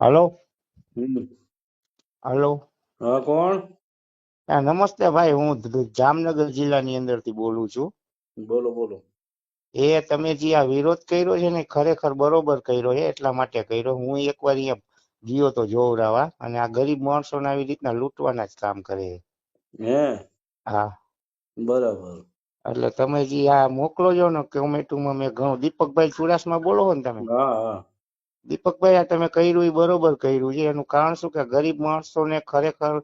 Hello? હમ. Hello? હા કોણ? હા નમસ્તે ભાઈ હું ધ- જામનગર જિલ્લાની અંદરથી બોલું છું. બોલો બોલો. એ તમે જે આ વિરોધ કર્યો છે ને ખરેખર બરોબર કર્યો છે એટલા માટે કર્યો. હું એકવાર અહીંયા ગયો તો જોવરાવા અને આ ગરીબ માણસોને આવી રીતના લૂંટવાના જ કામ કરે છે. હે? હા. બરાબર. એટલે તમે જે આ મોકલો છો ને કોમેન્ટમાં મેં ઘણું દીપકભાઈ ચુડાસમા બોલો છો ને તમે? હા હા. દીપકભાઈ આ તમે કર્યું એ બરોબર કર્યું છે. એનું કારણ શું કે ગરીબ માણસોને ખરેખર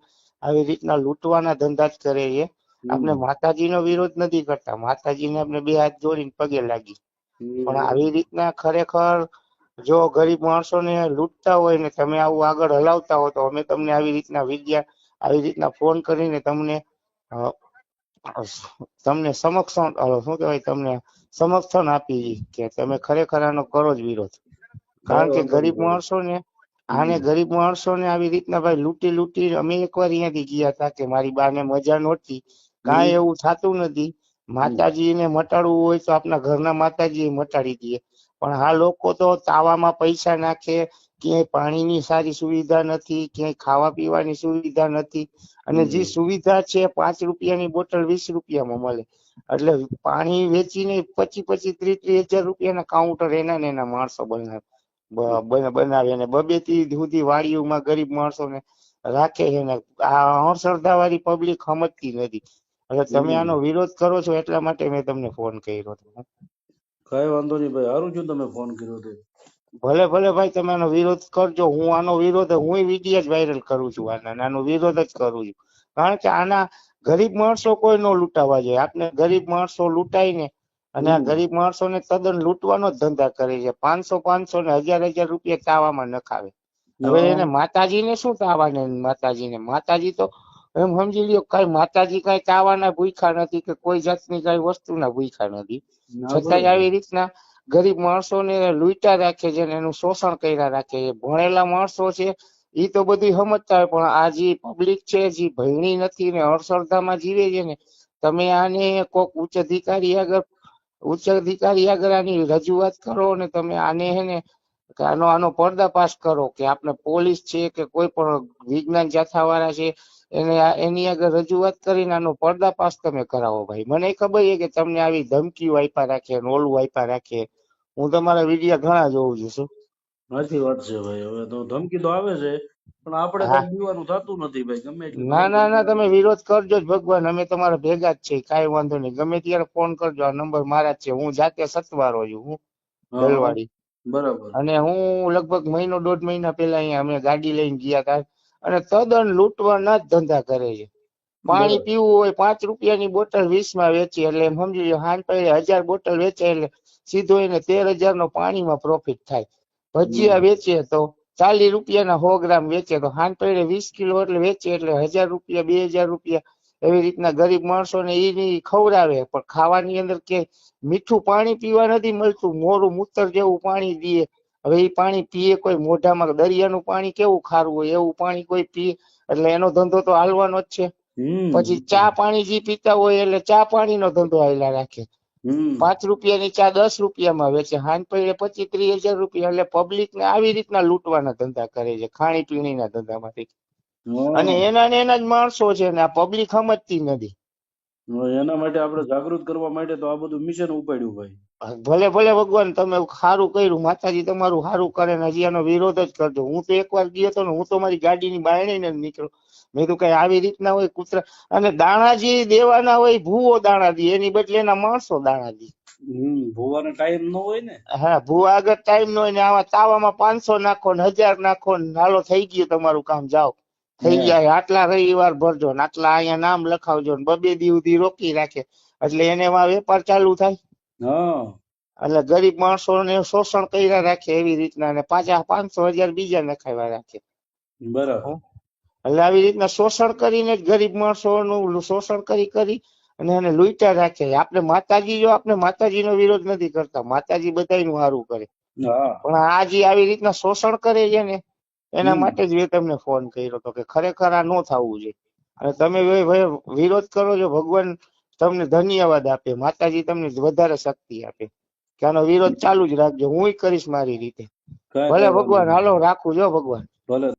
આવી રીતના લૂંટવાના ધંધા જ કરે છે. આપણે માતાજીનો વિરોધ નથી કરતા. માતાજીને આપણે બે હાથ જોડીને પગે લાગી. પણ આવી રીતના ખરેખર જો ગરીબ માણસોને લૂંટતા હોય ને તમે આવું આગળ હલાવતા હો તો અમે તમને આવી રીતના વિદ્યા આવી રીતના ફોન કરીને તમને તમને સમક્ષ શું કહેવાય તમને સમર્થન આપી કે તમે ખરેખર આનો કરો જ વિરોધ. કારણ કે ગરીબ માણસો ને આને ગરીબ માણસો ને આવી રીતના ભાઈ લૂંટી લૂંટી અમે એકવાર અહીંયાથી ગયા હતા કે મારી બાને મજા નહોતી કાંઈ એવું થતું નથી. માતાજીને મટાડવું હોય તો આપણા ઘરના માતાજી મટાડી દઈએ પણ આ લોકો તો તાવામાં પૈસા નાખે ક્યાંય પાણીની સારી સુવિધા નથી ક્યાંય ખાવા પીવાની સુવિધા નથી. અને જે સુવિધા છે પાંચ રૂપિયાની બોટલ વીસ રૂપિયામાં મળે. એટલે પાણી વેચીને પચી પચી ત્રીસ ત્રીસ હજાર રૂપિયાના કાઉન્ટર એના ને એના માણસો બનાવે. બનાવે ને બબે થી સુધી વાડીઓમાં ગરીબ માણસોને રાખે છે ને આ અંધશ્રદ્ધા વાળી પબ્લિક સમજતી નથી. એટલે તમે આનો વિરોધ કરો છો એટલા માટે મેં તમને ફોન કર્યો હતો. કઈ વાંધો નહીં ભાઈ સારું છું તમે ફોન કર્યો હતો ભલે ભલે ભાઈ તમે આનો વિરોધ કરજો. હું આનો વિરોધ હું વીડિયો જ વાયરલ કરું છું આના આનો વિરોધ જ કરું છું. કારણ કે આના ગરીબ માણસો કોઈ ન લૂંટાવા જોઈએ. આપણે ગરીબ માણસો લૂંટાય ને અને આ ગરીબ માણસો ને તદ્દન લૂંટવાનો જ ધંધા કરે છે. પાંચસો પાંચસો ને હજાર હજાર રૂપિયા તાવામાં નખાવે. હવે એને એને માતાજીને શું તાવાને? માતાજીને? માતાજી તો એમ સમજી લ્યો કઈ માતાજી કઈ તાવાના ભૂખ્યા નથી કે કોઈ જાતની કઈ વસ્તુના ભૂખા નથી. ના છતાંય આવી રીતના ગરીબ માણસોને લૂંટા રાખે છે અને એનું શોષણ કર્યા રાખે છે. ભણેલા માણસો છે એ તો બધી સમજતા હોય પણ આ જે પબ્લિક છે જે ભયણી નથી ને અણસરધામાં જીવે છે ને તમે આને કોક ઉચ્ચ અધિકારી આગળ ઉચ્ચ અધિકારી આગળ આની રજૂઆત કરો અને તમે આને હે ને કે આનો આનો પર્દાફાશ કરો કે આપણે પોલીસ છે કે કોઈ પણ વિજ્ઞાન જાથાવાળા છે, એને એની આગળ રજૂઆત કરીને આનો પર્દાફાશ તમે કરાવો ભાઈ. મને ખબર છે કે તમને આવી ધમકીઓ આપ્યા રાખે ઓલું આપ્યા રાખે. હું તમારા વીડિયો ઘણા જોઉં છું, શું? સાચી વાત છે ભાઈ. હવે તો ધમકી તો આવે છે. પણ આપણે. કઈ થતું નથી ભાઈ ગમે ના ના ના તમે વિરોધ કરજો જ ભગવાન. અમે તમારા ભેગા જ છે કાઈ વાંધો નહીં. ગમે ત્યારે ફોન કરજો. આ નંબર મારા જ છે. હું જાતે સતવારો છું હું દલવાડી બરાબર. અને હું લગભગ મહિનો દોઢ મહિના પહેલા અહીંયા અમે ગાડી લઈને ગયા હતા. અને તદ્દન લૂંટવાના જ ધંધા કરે છે. પાણી પીવું હોય પાંચ રૂપિયાની બોટલ વીસમાં વેચી એટલે એમ સમજી લો હાન પડે હજાર બોટલ વેચે એટલે સીધો એને તેર હજાર નો પાણીમાં પ્રોફિટ થાય. ભજીયા વેચીએ તો ચાલીસ રૂપિયાના સો ગ્રામ વેચે તો હાન પડે વીસ કિલો એટલે વેચે એટલે હજાર રૂપિયા બે હજાર રૂપિયા એવી રીતના ગરીબ માણસોને ને એ ખવડાવે. પણ ખાવાની અંદર કે મીઠું પાણી પીવા નથી મળતું. મોરું મૂતર જેવું પાણી દે હવે એ પાણી પીએ કોઈ મોઢામાં. દરિયાનું પાણી કેવું ખારું હોય? એવું પાણી કોઈ પીએ? એટલે એનો ધંધો તો હાલવાનો જ છે. પછી ચા પાણી જે પીતા હોય એટલે ચા પાણીનો ધંધો હાલ્યા રાખે. પાંચ રૂપિયાની ચા દસ રૂપિયામાં વેચે. હાન પડે પચીસ ત્રીસ હજાર રૂપિયા એટલે પબ્લિક ને આવી રીતના લૂંટવાના ધંધા કરે છે ખાણી પીણીના ધંધામાંથી અને એના ને એના જ માણસો છે ને આ પબ્લિક સમજતી નથી. એના માટે આપણે જાગૃત કરવા માટે તો આ બધું મિશન ઉપાડ્યું ભાઈ. ભલે ભલે ભગવાન તમે સારું કર્યું. માતાજી તમારું સારું કરે ને હજી આનો વિરોધ જ કરજો. હું તો એકવાર ગયો હતો ને હું તો મારી ગાડીની બાયણે ને નીકળ્યો. મેં તો કઈ આવી રીતના હોય કૂતરા. અને દાણા જે દેવાના હોય ભૂવો દાણા દે એની બદલે એના માણસો દાણા દે હમ ટાઈમ નો હોય ને. હા ભૂવા આગળ ટાઈમ નો હોય ને આવા તાવામાં પાંચસો નાખો ને હજાર નાખો ને હાલો થઈ ગયું તમારું કામ. જાઓ. થઈ જાય આટલા રવિવાર ભરજો ને આટલા અહીંયા નામ લખાવજો ને બબે દી સુધી રોકી રાખે. એટલે એને એમાં વેપાર ચાલુ થાય. એટલે ગરીબ માણસોને શોષણ કર્યા રાખે એવી રીતના ને પાછા પાંચસો હજાર બીજા નખાવ્યા રાખે. બરાબર. એટલે આવી રીતના શોષણ કરીને જ ગરીબ માણસોનું શોષણ કરી કરી અને એને લૂંટ્યા રાખે. આપણે માતાજી જો આપણે માતાજીનો વિરોધ નથી કરતા. માતાજી બધાયનું સારું કરે. પણ આ જે આવી રીતના શોષણ કરે છે ને એના માટે જ મેં તમને ફોન કર્યો હતો કે ખરેખર આ ન થવું જોઈએ. અને તમે વિરોધ કરો છો ભગવાન તમને ધન્યવાદ આપે માતાજી તમને વધારે શક્તિ આપે. કે આનો વિરોધ ચાલુ જ રાખજો હું કરીશ મારી રીતે. ભલે ભગવાન હાલો રાખું જો ભગવાન. ભલે.